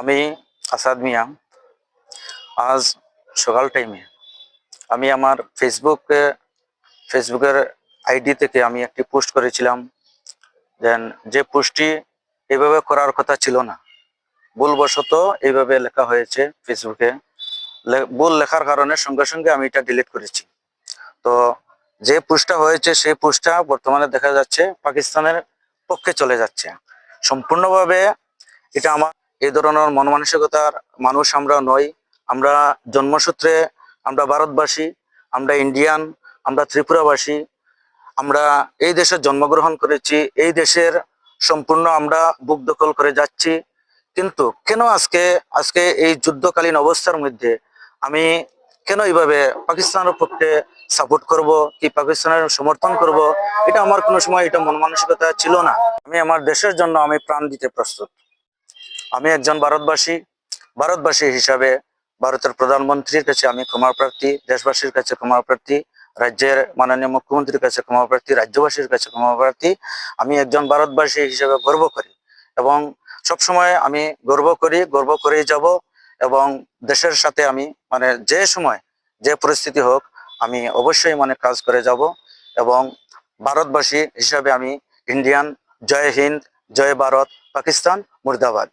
আমি আসাদ মিয়া। আজ সকাল টাইমে আমি আমার ফেসবুকে ফেসবুকের আইডি থেকে আমি একটি পোস্ট করেছিলাম। দেন যে পোস্টটি এভাবে করার কথা ছিল না। ভুলবশত এইভাবে লেখা হয়েছে ফেসবুকে ভুল লেখার কারণে সঙ্গে সঙ্গে আমি এটা ডিলিট করেছি। তো যে পোস্টটা হয়েছে সেই পোস্টটা বর্তমানে দেখা যাচ্ছে পাকিস্তানের পক্ষে চলে যাচ্ছে। সম্পূর্ণভাবে এটা আমার এই ধরনের মন মানসিকতার মানুষ আমরা নই। আমরা জন্মসূত্রে আমরা ভারতবাসী, আমরা ইন্ডিয়ান আমরা ত্রিপুরাবাসী। আমরা এই দেশে জন্মগ্রহণ করেছি, এই দেশের সম্পূর্ণ আমরা বুক দখল করে যাচ্ছি। কিন্তু কেন আজকে আজকে এই যুদ্ধকালীন অবস্থার মধ্যে আমি কেন এইভাবে পাকিস্তানের পক্ষে সাপোর্ট করব, কি পাকিস্তানের সমর্থন করব, এটা আমার কোনো সময় এটা মন মানসিকতা ছিল না। আমি আমার দেশের জন্য আমি প্রাণ দিতে প্রস্তুত। আমি একজন ভারতবাসী। ভারতবাসী হিসাবে ভারতের প্রধানমন্ত্রীর কাছে আমি ক্ষমা প্রার্থী, দেশবাসীর কাছে ক্ষমা প্রার্থী, রাজ্যের মাননীয় মুখ্যমন্ত্রীর কাছে ক্ষমা প্রার্থী, রাজ্যবাসীর কাছে ক্ষমা প্রার্থী, আমি একজন ভারতবাসী হিসেবে গর্ব করি এবং সবসময় আমি গর্ব করি, গর্ব করেই যাব এবং দেশের সাথে আমি মানে যে সময় যে পরিস্থিতি হোক, আমি অবশ্যই মানে কাজ করে যাব এবং ভারতবাসী হিসাবে আমি ইন্ডিয়ান, জয় হিন্দ, জয় ভারত, পাকিস্তান, মুর্দাবাদ।